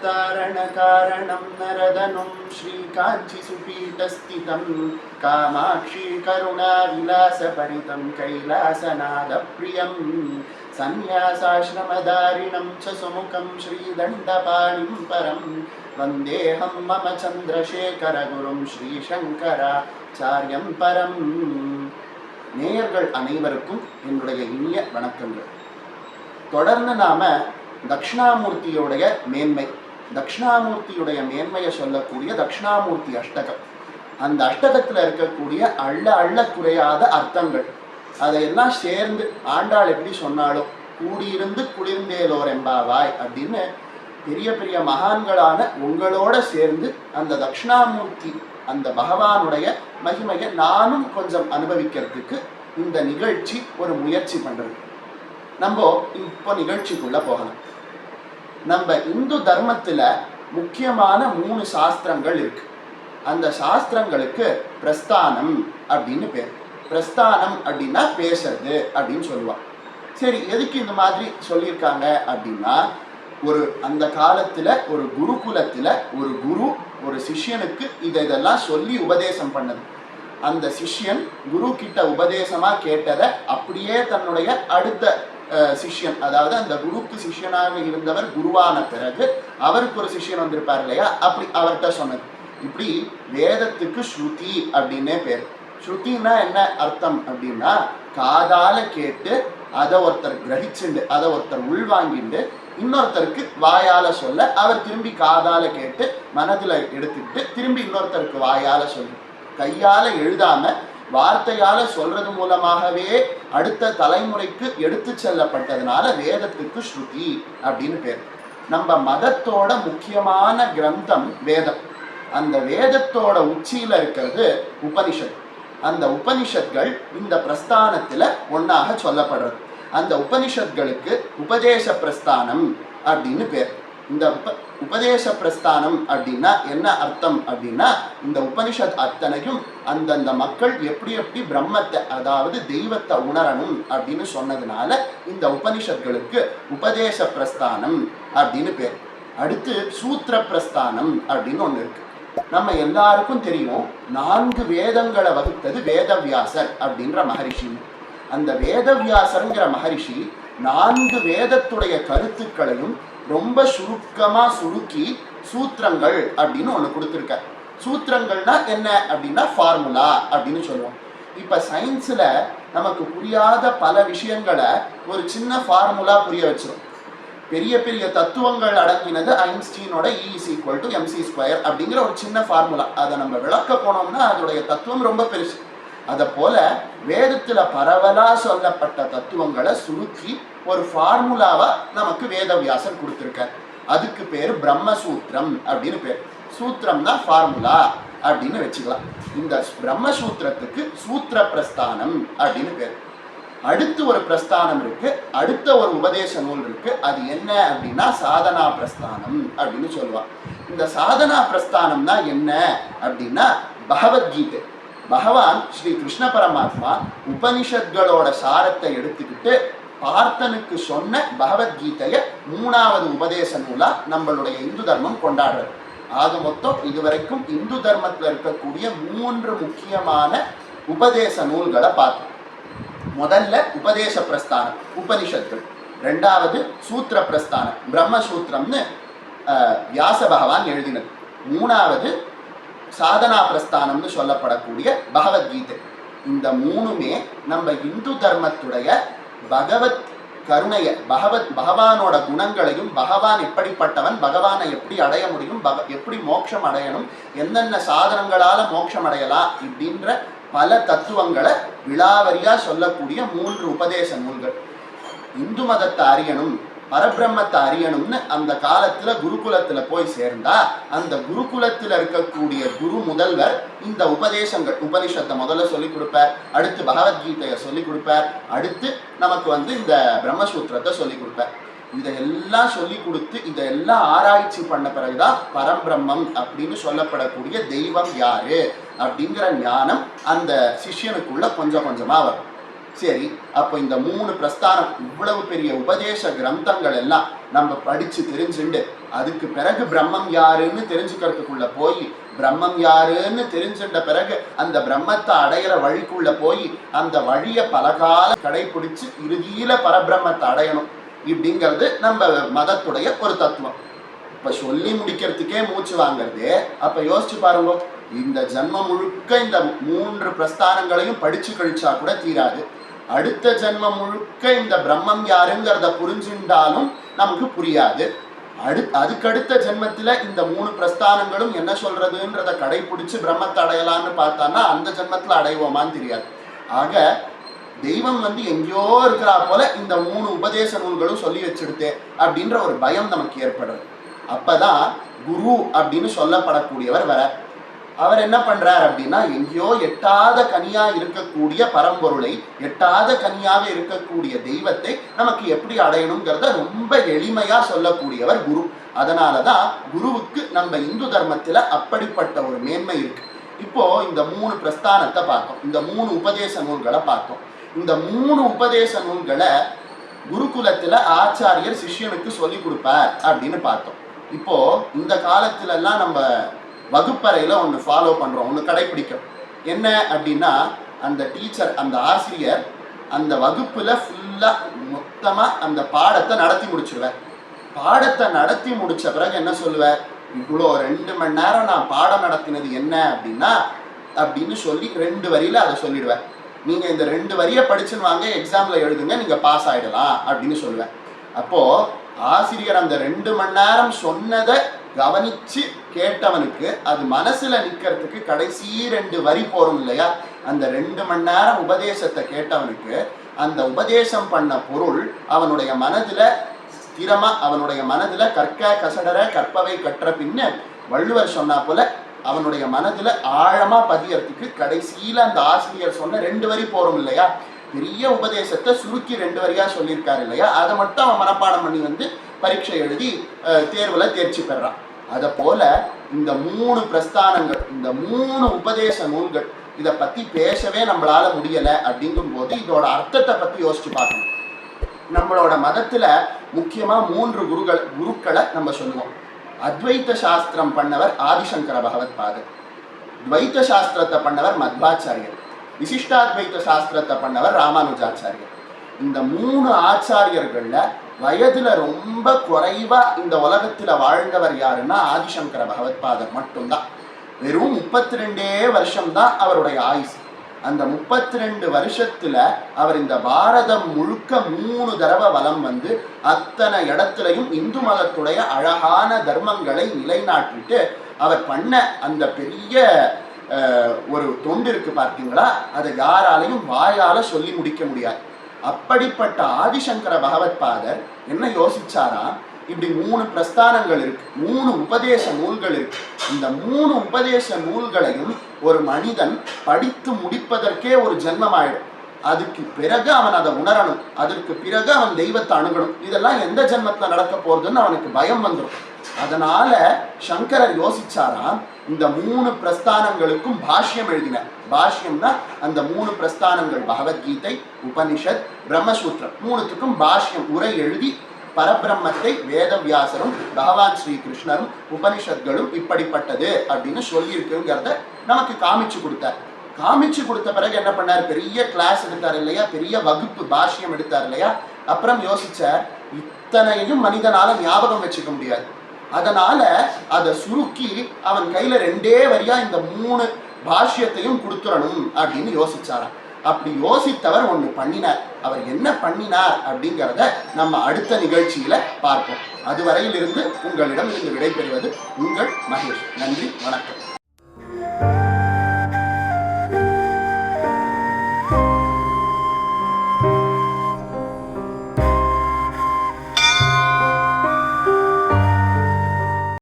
कारणं नरदनुं श्रीकाञ्चिसुपीठस्थितं कामाक्षी करुणाविलासपरितं कैलासनादप्रियं सन्न्यासाश्रमदारिणं च सुमुखं श्रीदण्डपाणिं परं वन्देऽहं मम चन्द्रशेखरगुरुं श्रीशङ्कराचार्यं परम् நேயர்கள் அனைவருக்கும் என்னுடைய இனிய வணக்கங்கள் தொடர்ந்து நாம தக்ஷணாமூர்த்தியோடைய மேன்மை தக்ஷணாமூர்த்தியுடைய மேன்மையை சொல்லக்கூடிய தட்சிணாமூர்த்தி அஷ்டகம். அந்த அஷ்டகத்தில் இருக்கக்கூடிய அள்ள அள்ள குறையாத அர்த்தங்கள். அதையெல்லாம் சேர்ந்து ஆண்டாள் எப்படி சொன்னாலும் கூடியிருந்து குளிர்ந்தேலோர் எம்பாவாய் அப்படின்னு பெரிய பெரிய மகான்களான உங்களோட சேர்ந்து அந்த தக்ஷணாமூர்த்தி அந்த பகவானுடைய மகிமையை நானும் கொஞ்சம் அனுபவிக்கிறதுக்கு இந்த நிகழ்ச்சி ஒரு முயற்சி பண்றது. நம்ம இப்போ நிகழ்ச்சிக்குள்ள போகலாம். நம்ம இந்து தர்மத்துல முக்கியமான மூணு சாஸ்திரங்கள் இருக்கு. அந்த சாஸ்திரங்களுக்கு பிரஸ்தானம் அப்படின்னு பேர். பிரஸ்தானம் அப்படின்னா பேசுறது அப்படின்னு சொல்லுவான் சரி எதுக்கு இந்த மாதிரி சொல்லியிருக்காங்க அப்படின்னா ஒரு அந்த காலத்துல ஒரு குருகுலத்துல ஒரு குரு ஒரு சிஷ்யனுக்கு இதை இதெல்லாம் சொல்லி உபதேசம் பண்ணது. அந்த சிஷ்யன் குரு கிட்ட உபதேசமா கேட்டதை அப்படியே தன்னுடைய அடுத்த சிஷ்யன் அதாவது அந்த குருக்கு சிஷ்யனாக இருந்தவர் குருவான பிறகு அவருக்கு ஒரு சிஷ்யன் வந்திருப்பார் இல்லையா? அப்படி அவர்கிட்ட சொன்னது. இப்படி வேதத்துக்கு ஸ்ருதி அப்படின்னே பேர். ஸ்ருத்தின்னா என்ன அர்த்தம் அப்படின்னா காதால கேட்டு அதை ஒருத்தர் கிரகிச்சுண்டு அதை ஒருத்தர் உள்வாங்கிண்டு இன்னொருத்தருக்கு வாயால சொல்ல அவர் திரும்பி காதால கேட்டு மனதுல எடுத்துக்கிட்டு திரும்பி இன்னொருத்தருக்கு வாயால சொல்லு கையால எழுதாம வார்த்தையால சொல்றது மூலமாகவே அடுத்த தலைமுறைக்கு எடுத்து செல்லப்பட்டதுனால வேதத்துக்கு ஸ்ருதி அப்படின்னு பேர். நம்ம மதத்தோட முக்கியமான கிரந்தம் வேதம். அந்த வேதத்தோட உச்சியில இருக்கிறது உபனிஷத். அந்த உபனிஷத்கள் இந்த பிரஸ்தானத்துல ஒன்னாக சொல்லப்படுறது. அந்த உபனிஷத்களுக்கு உபதேச பிரஸ்தானம் அப்படின்னு பேர். இந்த உபதேச பிரஸ்தானம் அப்படின்னா என்ன அர்த்தம் அப்படின்னா இந்த உபனிஷத் அத்தனையும் அந்தந்த மக்கள் எப்படி எப்படி பிரம்மத்தை அதாவது தெய்வத்தை உணரணும் அப்படின்னு சொன்னதுனால இந்த உபனிஷத்களுக்கு உபதேச பிரஸ்தானம் அப்படின்னு பேர். அடுத்து சூத்திர பிரஸ்தானம் அப்படின்னு ஒன்று இருக்கு. நம்ம எல்லாருக்கும் தெரியும் நான்கு வேதங்களை வகுத்தது வேதவியாசர் அப்படின்ற மகரிஷி. அந்த வேதவியாசருங்கிற மகரிஷி நான்கு வேதத்துடைய கருத்துக்களையும் ரொம்ப சுருக்கமா சுருக்கி சூத்திரங்கள் அப்படின்னு ஒன்று கொடுத்துருக்க. சூத்திரங்கள்னா என்ன அப்படின்னா ஃபார்முலா அப்படின்னு சொல்லுவோம். இப்ப சயின்ஸ்ல நமக்கு புரியாத பல விஷயங்களை ஒரு சின்ன ஃபார்முலா புரிய வச்சிரும். பெரிய பெரிய தத்துவங்கள் அடங்கினது ஐன்ஸ்டீனோட E is equal to M C square அப்படிங்கிற ஒரு சின்ன ஃபார்முலா அதை நம்ம விளக்க போனோம்னா அதோடைய தத்துவம் ரொம்ப பெருசு. அதை போல வேதத்துல பரவலா சொல்லப்பட்ட தத்துவங்களை சுருக்கி ஒரு ஃபார்முலாவை நமக்கு வேதவியாசர் கொடுத்துருக்கார். அதுக்கு பேர் பிரம்மசூத்திரம் அப்படின்னு பேர். சூத்திரம்னா ஃபார்முலா அப்படின்னு வச்சுக்கலாம். இந்த பிரம்மசூத்திரத்துக்கு சூத்திர பிரஸ்தானம் அப்படின்னு பேர். அடுத்து ஒரு பிரஸ்தானம் இருக்கு. அடுத்த ஒரு உபதேச நூல் இருக்கு. அது என்ன அப்படின்னா சாதனா பிரஸ்தானம் அப்படின்னு சொல்லுவான் இந்த சாதனா பிரஸ்தானம்னா என்ன அப்படின்னா பகவத்கீதை. பகவான் ஸ்ரீ கிருஷ்ண பரமாத்மா உபனிஷத்களோட சாரத்தை எடுத்துக்கிட்டு பார்த்தனுக்கு சொன்ன பகவத்கீதைய மூணாவது உபதேச நூலா நம்மளுடைய இந்து தர்மம் கொண்டாடுறது. ஆக மொத்தம் இதுவரைக்கும் இந்து தர்மத்துல இருக்கக்கூடிய மூன்று முக்கியமான உபதேச நூல்களை பார்த்தோம். முதல்ல உபதேச பிரஸ்தானம் உபனிஷத்துகள் ரெண்டாவது சூத்திர பிரஸ்தானம் பிரம்மசூத்திரம்னு வியாச பகவான் எழுதினது. மூணாவது சாதனா பிரஸ்தானம்னு சொல்லப்படக்கூடிய பகவத்கீதை. இந்த மூணுமே நம்ம இந்து தர்மத்துடைய பகவத் கருணைய பகவத் பகவானோட குணங்களையும் பகவான் எப்படிப்பட்டவன் பகவானை எப்படி அடைய முடியும் பக எப்படி மோட்சம் அடையணும் என்னென்ன சாதனங்களால மோட்சம் அடையலாம் இப்படின்ற பல தத்துவங்களை விழாவரியா சொல்லக்கூடிய மூன்று உபதேச நூல்கள். இந்து மதத்தை அறியணும் பரபிரம்மத்தை அறியணும்னு அந்த காலத்துல குருகுலத்துல போய் சேர்ந்தா அந்த குருகுலத்துல இருக்கக்கூடிய குரு முதல்வர் இந்த உபதேசங்கள் உபனிஷத்தை முதல்ல சொல்லி கொடுப்பார் அடுத்து பகவத்கீதையை சொல்லி கொடுப்பார் அடுத்து நமக்கு வந்து இந்த பிரம்மசூத்திரத்தை சொல்லி கொடுப்பார். இதையெல்லாம் சொல்லி கொடுத்து இதையெல்லாம் ஆராய்ச்சி பண்ண பிறகுதான் பரம்பிரம்மம் அப்படின்னு சொல்லப்படக்கூடிய தெய்வம் யாரு? அப்படிங்கிற ஞானம் அந்த சிஷ்யனுக்குள்ள கொஞ்சம் கொஞ்சமா வரும். சரி அப்போ இந்த மூணு பிரஸ்தானம் இவ்வளவு பெரிய உபதேச கிரந்தங்கள் எல்லாம் நம்ம படிச்சு தெரிஞ்சுண்டு அதுக்கு பிறகு பிரம்மம் யாருன்னு தெரிஞ்சுக்கிறதுக்குள்ள போய் பிரம்மம் யாருன்னு தெரிஞ்சுட்ட பிறகு அந்த பிரம்மத்தை அடையிற வழிக்குள்ள போய் அந்த வழியை பலகால கடைபிடிச்சு இறுதியில பரபிரம்மத்தை அடையணும். இப்படிங்கிறது நம்ம மதத்துடைய ஒரு தத்துவம். இப்ப சொல்லி முடிக்கிறதுக்கே மூச்சு வாங்குறதே அப்ப யோசிச்சு பாருங்க இந்த ஜன்மம் முழுக்க இந்த மூன்று பிரஸ்தானங்களையும் படிச்சு கழிச்சா கூட தீராது. அடுத்த ஜென்மம் முழுக்க இந்த பிரம்மம் யாருங்கிறத புரிஞ்சுண்டாலும் நமக்கு புரியாது. அடு அதுக்கடுத்த ஜென்மத்தில் இந்த மூணு பிரஸ்தானங்களும் என்ன சொல்றதுன்றத கடைபிடிச்சு பிரம்மத்தை அடையலான்னு பார்த்தான்னா அந்த ஜென்மத்தில் அடைவோமான்னு தெரியாது. ஆக தெய்வம் வந்து எங்கேயோ இருக்கிறா போல இந்த மூணு உபதேச நூல்களும் சொல்லி வச்சிடுதே அப்படின்ற ஒரு பயம் நமக்கு ஏற்படுறது அப்பதான் குரு அப்படின்னு சொல்லப்படக்கூடியவர் வர அவர் என்ன பண்றார் அப்படின்னா எங்கேயோ எட்டாத கனியா இருக்கக்கூடிய பரம்பொருளை எட்டாத கனியாக இருக்கக்கூடிய தெய்வத்தை நமக்கு எப்படி அடையணுங்கிறத ரொம்ப எளிமையா சொல்லக்கூடியவர் குரு. அதனாலதான் குருவுக்கு நம்ம இந்து தர்மத்துல அப்படிப்பட்ட ஒரு மேன்மை இருக்கு. இப்போ இந்த மூணு பிரஸ்தானத்தை பார்த்தோம். இந்த மூணு உபதேச நூல்களை பார்த்தோம். இந்த மூணு உபதேச நூல்களை குருகுலத்துல ஆச்சாரியர் சிஷ்யனுக்கு சொல்லி கொடுப்பார் அப்படின்னு பார்த்தோம். இப்போ இந்த காலத்துல எல்லாம் நம்ம வகுப்பறையில் ஒன்று ஃபாலோ பண்ணுறோம் ஒன்று கடைப்பிடிக்கிறோம். என்ன அப்படின்னா அந்த டீச்சர் அந்த ஆசிரியர் அந்த வகுப்பில் ஃபுல்லாக மொத்தமாக அந்த பாடத்தை நடத்தி முடிச்சிடுவேன் பாடத்தை நடத்தி முடித்த பிறகு என்ன சொல்லுவேன் இவ்வளோ ரெண்டு மணி நேரம் நான் பாடம் நடத்தினது என்ன அப்படின்னா அப்படின்னு சொல்லி ரெண்டு வரியில அதை சொல்லிடுவேன் நீங்கள் இந்த ரெண்டு வரியை படிச்சுன்னு வாங்க எக்ஸாமில் எழுதுங்க நீங்கள் பாஸ் ஆகிடலாம் அப்படின்னு சொல்லுவேன் அப்போது ஆசிரியர் அந்த ரெண்டு மணி நேரம் சொன்னதை கவனிச்சு கேட்டவனுக்கு அது மனசுல நிக்கிறதுக்கு கடைசி ரெண்டு வரி போறோம் இல்லையா? அந்த ரெண்டு மணி நேரம் உபதேசத்தை கேட்டவனுக்கு அந்த உபதேசம் பண்ண பொருள் அவனுடைய மனதுல ஸ்திரமா அவனுடைய மனதுல கற்க கசடர கற்பவை கற்ற பின்ன வள்ளுவர் சொன்னா போல அவனுடைய மனதுல ஆழமா பதியறதுக்கு கடைசியில அந்த ஆசிரியர் சொன்ன ரெண்டு வரி போறோம் இல்லையா? பெரிய உபதேசத்தை சுருக்கி ரெண்டு வரியா சொல்லியிருக்காரு இல்லையா? அதை மட்டும் அவன் மனப்பாடம் பண்ணி வந்து பரீட்சை எழுதி தேர்வில் தேர்ச்சி பெறான். அதை போல இந்த மூணு பிரஸ்தானங்கள் இந்த மூணு உபதேச நூல்கள் இதை பத்தி பேசவே நம்மளால முடியலை அப்படிங்கும் போது இதோட அர்த்தத்தை பத்தி யோசிச்சு பார்க்கணும். நம்மளோட மதத்துல முக்கியமா மூன்று குருகள் குருக்களை நம்ம சொல்லுவோம். அத்வைத்த சாஸ்திரம் பண்ணவர் ஆதிசங்கர பகவத் பாதர். துவைத்த சாஸ்திரத்தை பண்ணவர் மத்வாச்சாரியர். விசிஷ்டாத்வைத்த சாஸ்திரத்தை பண்ணவர் ராமானுஜாச்சாரியர். இந்த மூணு ஆச்சாரியர்கள்ல வயதுல ரொம்ப குறைவா இந்த உலகத்துல வாழ்ந்தவர் யாருன்னா ஆதிசங்கர பகவத்பாதர் மட்டும்தான். வெறும் முப்பத்தி ரெண்டே வருஷம்தான் அவருடைய ஆயுசு. அந்த முப்பத்தி ரெண்டு வருஷத்துல அவர் இந்த பாரதம் முழுக்க மூணு தடவை வலம் வந்து அத்தனை இடத்துலையும் இந்து மதத்துடைய அழகான தர்மங்களை நிலைநாட்டிட்டு அவர் பண்ண அந்த பெரிய ஒரு தொண்டு இருக்கு பார்த்தீங்களா? அதை யாராலையும் வாயால சொல்லி முடிக்க முடியாது. அப்படிப்பட்ட ஆதிசங்கர பகவத் பாதர் என்ன யோசிச்சாரா? இப்படி மூணு பிரஸ்தானங்கள் இருக்கு மூணு உபதேச நூல்கள் இருக்கு. இந்த மூணு உபதேச நூல்களையும் ஒரு மனிதன் படித்து முடிப்பதற்கே ஒரு ஜென்மம் ஆயிடும் அதுக்கு பிறகு அவன் அதை உணரணும் அதற்கு பிறகு அவன் தெய்வத்தை அணுகணும். இதெல்லாம் எந்த ஜென்மத்துல நடக்க போறதுன்னு அவனுக்கு பயம் வந்துடும் அதனால சங்கரர் யோசிச்சாராம் இந்த மூணு பிரஸ்தானங்களுக்கும் பாஷ்யம் எழுதினார். பாஷ்யம்னா அந்த மூணு பிரஸ்தானங்கள் பகவத்கீதை உபனிஷத் பிரம்மசூத்திரம். மூணுத்துக்கும் பாஷ்யம் உரை எழுதி பரபிரம்மத்தை வேதவியாசரும் பகவான் ஸ்ரீ கிருஷ்ணரும் உபனிஷத்களும் இப்படிப்பட்டது அப்படின்னு சொல்லியிருக்குங்கிறத நமக்கு காமிச்சு கொடுத்தார். காமிச்சு கொடுத்த பிறகு என்ன பண்ணார்? பெரிய கிளாஸ் எடுத்தார் இல்லையா? பெரிய வகுப்பு பாஷ்யம் எடுத்தார் இல்லையா? அப்புறம் யோசிச்சார் இத்தனையும் மனிதனால ஞாபகம் வச்சுக்க முடியாது. அதனால அதை சுருக்கி அவன் கையில ரெண்டே வரியா இந்த மூணு பாஷ்யத்தையும் கொடுத்துடணும் அப்படின்னு யோசிச்சாராம். அப்படி யோசித்தவர் ஒண்ணு பண்ணினார். அவர் என்ன பண்ணினார் அப்படிங்கிறத நம்ம அடுத்த நிகழ்ச்சியில பார்ப்போம். அதுவரையிலிருந்து உங்களிடம் இருந்து விடைபெறுவது உங்கள் மகேஷ். நன்றி வணக்கம்.